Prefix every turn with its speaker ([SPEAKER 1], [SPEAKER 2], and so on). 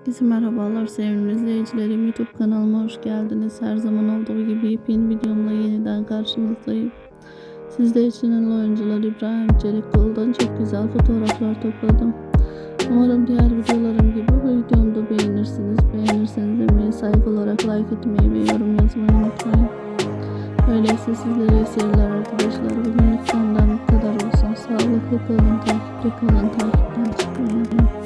[SPEAKER 1] Herkese merhabalar sevgili izleyicilerim. YouTube kanalıma hoş geldiniz. Her zaman olduğu gibi yepyeni videomla yeniden karşınızdayım. Sizler için ünlü oyuncular İbrahim Çelikkol'dan çok güzel fotoğraflar topladım. Umarım diğer videolarım gibi bu videomu da beğenirsiniz. Beğenirseniz emeğe saygı olarak like etmeyi ve yorum yazmayı unutmayın. Öyleyse sizlere iyi seyirler arkadaşlar. Bugünlük benden bu kadar olsun. Sağlıklı kalın, takipte kalın, takipte